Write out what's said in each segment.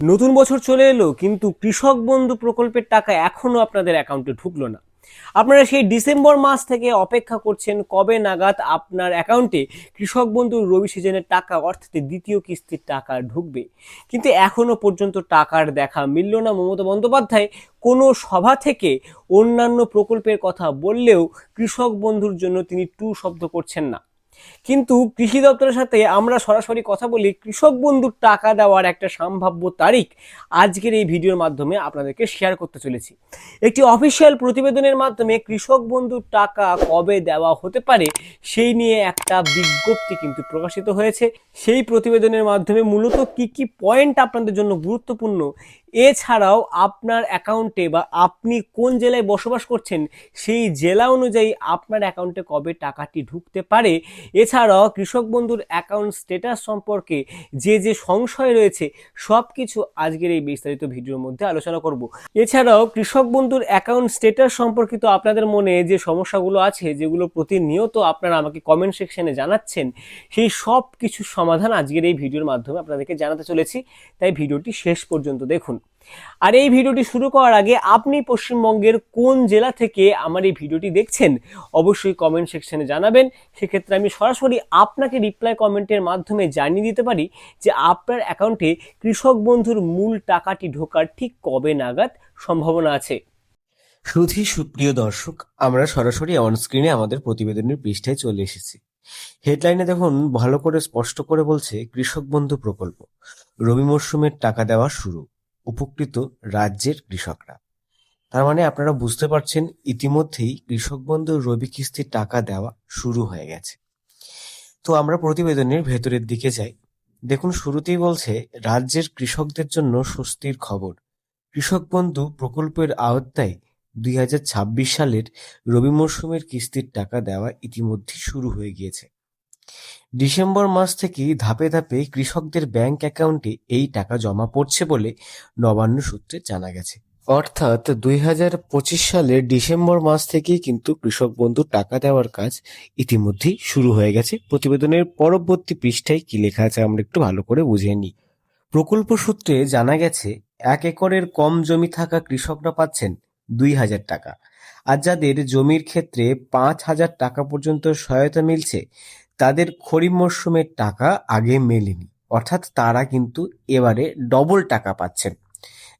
নতুন বছর চলে এলো, কিন্তু কৃষক বন্ধু প্রকল্পের টাকা এখনও আপনাদের অ্যাকাউন্টে ঢুকলো না। আপনারা সেই ডিসেম্বর মাস থেকে অপেক্ষা করছেন কবে নাগাদ আপনার অ্যাকাউন্টে কৃষক বন্ধুর রবি সিজনের টাকা, অর্থাৎ দ্বিতীয় কিস্তির টাকা ঢুকবে। কিন্তু এখনও পর্যন্ত টাকার দেখা মিলল না। মমতা বন্দ্যোপাধ্যায় কোনো সভা থেকে অন্যান্য প্রকল্পের কথা বললেও কৃষক বন্ধুর জন্য তিনি টু শব্দ করছেন না। কিন্তু কৃষি দপ্তরের সাথে আমরা সরাসরি কথা বলি কৃষক বন্ধুর টাকা দেওয়ার একটা সম্ভাব্য তারিখ। আজকের এই ভিডিওর মাধ্যমে আপনাদেরকে শেয়ার করতে চলেছি। একটি অফিসিয়াল প্রতিবেদনের মাধ্যমে কৃষক বন্ধুর টাকা কবে দেওয়া হতে পারে সেই নিয়ে একটা বিজ্ঞপ্তি কিন্তু প্রকাশিত হয়েছে। সেই প্রতিবেদনের মাধ্যমে মূলত কি কি পয়েন্ট আপনাদের জন্য গুরুত্বপূর্ণ এছাড়াও আপনার অ্যাকাউন্টে বা আপনি কোন জেলায় বসবাস করছেন, সেই জেলা অনুযায়ী আপনার অ্যাকাউন্টে কবে টাকাটি ঢুকতে পারে। এছাড়াও কৃষক বন্ধুর অ্যাকাউন্ট স্ট্যাটাস সম্পর্কে যে যে সংশয় রয়েছে সব কিছু আজকের এই বিস্তারিত ভিডিওর মধ্যে আলোচনা করব। এছাড়াও কৃষক বন্ধুর অ্যাকাউন্ট স্ট্যাটাস সম্পর্কিত আপনাদের মনে যে সমস্যাগুলো আছে, যেগুলো প্রতিনিয়ত আপনারা আমাকে কমেন্ট সেকশনে জানাচ্ছেন, সেই সব কিছুর সমাধান আজকের এই ভিডিওর মাধ্যমে আপনাদেরকে জানাতে চলেছি। তাই ভিডিওটি শেষ পর্যন্ত দেখুন। আর এই ভিডিওটি শুরু করার আগে আপনি পশ্চিমবঙ্গের কোন জেলা থেকে আমার এই ভিডিওটি দেখছেন, অবশ্যই কমেন্ট সেকশনে জানাবেন। সেক্ষেত্রে আমি সরাসরি আপনাকে রিপ্লাই কমেন্টের মাধ্যমে জানিয়ে দিতে পারি যে আপনার অ্যাকাউন্টে কৃষক বন্ধুর মূল টাকাটি ঢোকার ঠিক কবে নাগাদ সম্ভাবনা আছে। সুধী সুপ্রিয় দর্শক, আমরা সরাসরি অনস্ক্রিনে আমাদের প্রতিবেদনের পৃষ্ঠায় চলে এসেছি। হেডলাইনে দেখুন, ভালো করে স্পষ্ট করে বলছে কৃষক বন্ধু প্রকল্প। রবি মরশুমের টাকা দেওয়া শুরু। উপকৃত রাজ্যের কৃষকরা। তার মানে আপনারা বুঝতে পারছেন, ইতিমধ্যেই কৃষক বন্ধু রবি কিস্তির টাকা দেওয়া শুরু হয়ে গেছে। তো আমরা প্রতিবেদনের ভেতরের দিকে যাই। দেখুন, শুরুতেই বলছে, রাজ্যের কৃষকদের জন্য স্বস্তির খবর। কৃষক বন্ধু প্রকল্পের আওতায় দুই হাজার ছাব্বিশ সালের রবি মরশুমের কিস্তির টাকা দেওয়া ইতিমধ্যে শুরু হয়ে গিয়েছে। ডিসেম্বর মাস থেকেই ধাপে ধাপে কৃষকদের ব্যাংক অ্যাকাউন্টে এই টাকা জমা পড়ছে বলে নবান্ন সূত্রে জানা গেছে। অর্থাৎ দুই হাজার পঁচিশ সালের ডিসেম্বর মাস থেকেই কিন্তু কৃষক বন্ধু টাকা দেওয়ার কাজ ইতিমধ্যেই শুরু হয়ে গেছে। প্রতিবেদনের পরবর্তী পৃষ্ঠায় কি লেখা আছে আমরা একটু ভালো করে বুঝে নিই। প্রকল্প সূত্রে জানা গেছে, এক একরের কম জমি থাকা কৃষকরা পাচ্ছেন দুই হাজার টাকা। আর যাদের জমির ক্ষেত্রে পাঁচ হাজার টাকা পর্যন্ত সহায়তা মিলছে তাদের খরিফ মরশুমের টাকা আগে মেলেনি। অর্থাৎ তারা কিন্তু এবারে ডবল টাকা পাচ্ছেন।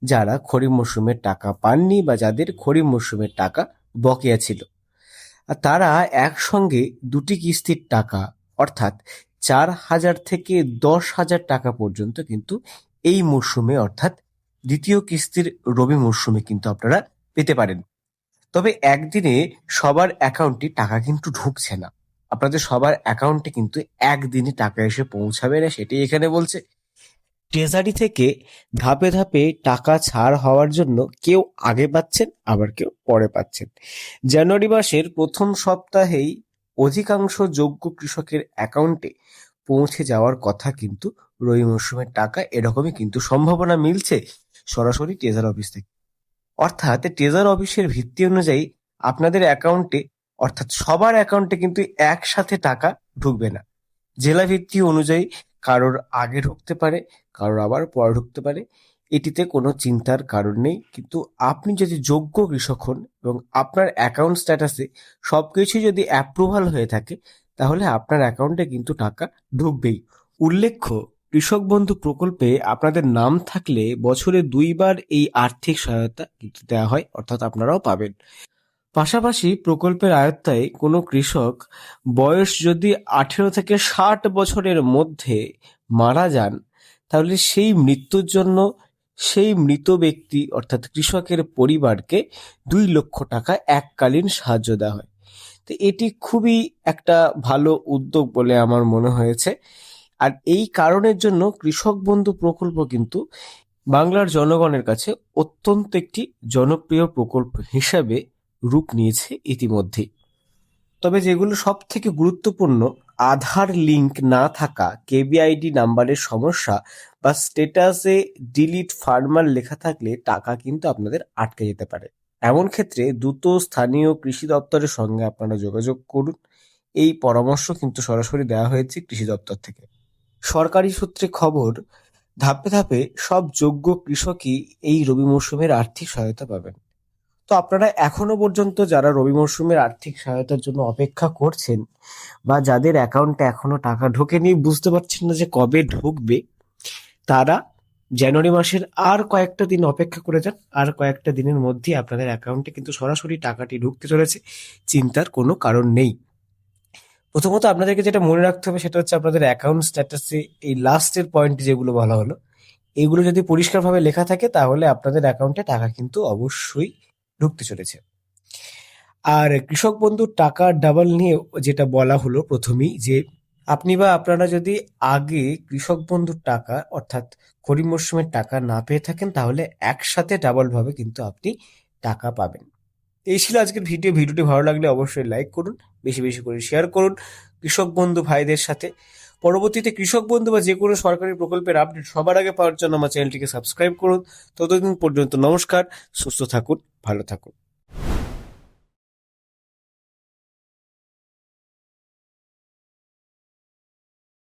যারা খরিফ মরশুমের টাকা পাননি বা যাদের খরিফ মরশুমের টাকা বকেয়া ছিল। তারা একসঙ্গে দুটি কিস্তির টাকা, অর্থাৎ চার হাজার থেকে দশ হাজার টাকা পর্যন্ত কিন্তু এই মরশুমে, অর্থাৎ দ্বিতীয় কিস্তির রবি মরশুমে কিন্তু আপনারা পেতে পারেন। তবে একদিনে সবার অ্যাকাউন্টে টাকা কিন্তু ঢুকছে না। আপনাদের সবার অ্যাকাউন্টে কিন্তু একদিনে টাকা এসে পৌঁছাবে না, সেটাই এখানে বলছে। ট্রেজারি থেকে ধাপে ধাপে টাকা ছাড় হওয়ার জন্য কেউ আগে পাচ্ছেন, আবার কেউ পরে পাচ্ছেন। জানুয়ারি মাসের প্রথম সপ্তাহেই অধিকাংশ যোগ্য কৃষকের অ্যাকাউন্টে পৌঁছে যাওয়ার কথা কিন্তু রবি মরশুমের টাকা, এরকমই কিন্তু সম্ভাবনা মিলছে সরাসরি ট্রেজার অফিস থেকে। অর্থাৎ ট্রেজার অফিসের ভিত্তি অনুযায়ী আপনাদের অ্যাকাউন্টে অর্থাৎ সবার অ্যাকাউন্টে কিন্তু একসাথে টাকা ঢুকবে না। জেলা ভিত্তি অনুযায়ী কারোর আগে ঢুকতে পারে, কারোর আবার পরে ঢুকতে পারে। এটিতে কোনো চিন্তার কারণ নেই। কিন্তু আপনি যদি যোগ্য কৃষক হন এবং আপনার অ্যাকাউন্ট স্ট্যাটাসে সব কিছুই যদি অ্যাপ্রুভাল হয়ে থাকে, তাহলে আপনার অ্যাকাউন্টে কিন্তু টাকা ঢুকবেই। উল্লেখ্য, কৃষক বন্ধু প্রকল্পে আপনাদের নাম থাকলে বছরে দুইবার এই আর্থিক সহায়তা কিন্তু দেওয়া হয়, অর্থাৎ আপনারাও পাবেন। পাশাপাশি প্রকল্পের আয়ত্তায় কোনো কৃষক বয়স যদি আঠেরো থেকে ষাট বছরের মধ্যে মারা যান, তাহলে সেই মৃত্যুর জন্য সেই মৃত ব্যক্তি, অর্থাৎ কৃষকের পরিবারকে দুই লক্ষ টাকা এককালীন সাহায্য দেওয়া হয়। তো এটি খুবই একটা ভালো উদ্যোগ বলে আমার মনে হয়েছে। আর এই কারণের জন্য কৃষক বন্ধু প্রকল্প কিন্তু বাংলার জনগণের কাছে অত্যন্ত একটি জনপ্রিয় প্রকল্প হিসাবে রূপ নিয়েছে ইতিমধ্যেই। তবে যেগুলো সব থেকে গুরুত্বপূর্ণ, আধার লিংক না থাকা কেবিআইডি নাম্বারের সমস্যা বা স্টেটাসে ডিলিট ফার্মার লেখা থাকলে টাকা কিন্তু আপনাদের আটকে যেতে পারে। এমন ক্ষেত্রে দ্রুত স্থানীয় কৃষি দপ্তরের সঙ্গে আপনারা যোগাযোগ করুন। এই পরামর্শ কিন্তু সরাসরি দেওয়া হয়েছে কৃষি দপ্তর থেকে। সরকারি সূত্রে খবর, ধাপে ধাপে সব যোগ্য কৃষকই এই রবি মরশুমের আর্থিক সহায়তা পাবেন। তো আপনারা এখনও পর্যন্ত যারা রবি মরশুমের আর্থিক সহায়তার জন্য অপেক্ষা করছেন বা যাদের অ্যাকাউন্টে এখনও টাকা ঢোকেনি, বুঝতে পারছেন না যে কবে ঢুকবে, তারা জানুয়ারি মাসের আর কয়েকটা দিন অপেক্ষা করে যান। আর কয়েকটা দিনের মধ্যেই আপনাদের অ্যাকাউন্টে কিন্তু সরাসরি টাকাটি ঢুকতে চলেছে, চিন্তার কোনো কারণ নেই। প্রথমত আপনাদেরকে যেটা মনে রাখতে হবে সেটা হচ্ছে আপনাদের অ্যাকাউন্ট স্ট্যাটাসে এই লাস্টের পয়েন্ট যেগুলো বলা হলো, এগুলো যদি পরিষ্কারভাবে লেখা থাকে তাহলে আপনাদের অ্যাকাউন্টে টাকা কিন্তু অবশ্যই ঢুকতে চলেছে। আর কৃষক বন্ধুর টাকা ডাবল নিয়ে যেটা বলা হলো প্রথমেই যে, আপনি বা আপনারা যদি আগে কৃষক বন্ধুর টাকা, অর্থাৎ খরিফ মরশুমের টাকা না পেয়ে থাকেন, তাহলে একসাথে ডাবল ভাবে কিন্তু আপনি টাকা পাবেন। এই ছিল আজকের ভিডিও। ভিডিওটি ভালো লাগলে অবশ্যই লাইক করুন, বেশি বেশি করে শেয়ার করুন কৃষক বন্ধু ভাইদের সাথে। পরবর্তীতে কৃষক বন্ধু বা যে কোনো সরকারি প্রকল্পের আপডেট সবার আগে পাওয়ার জন্য আমার চ্যানেলটিকে সাবস্ক্রাইব করুন। ততদিন পর্যন্ত নমস্কার, সুস্থ থাকুন, ভালো থাকুন।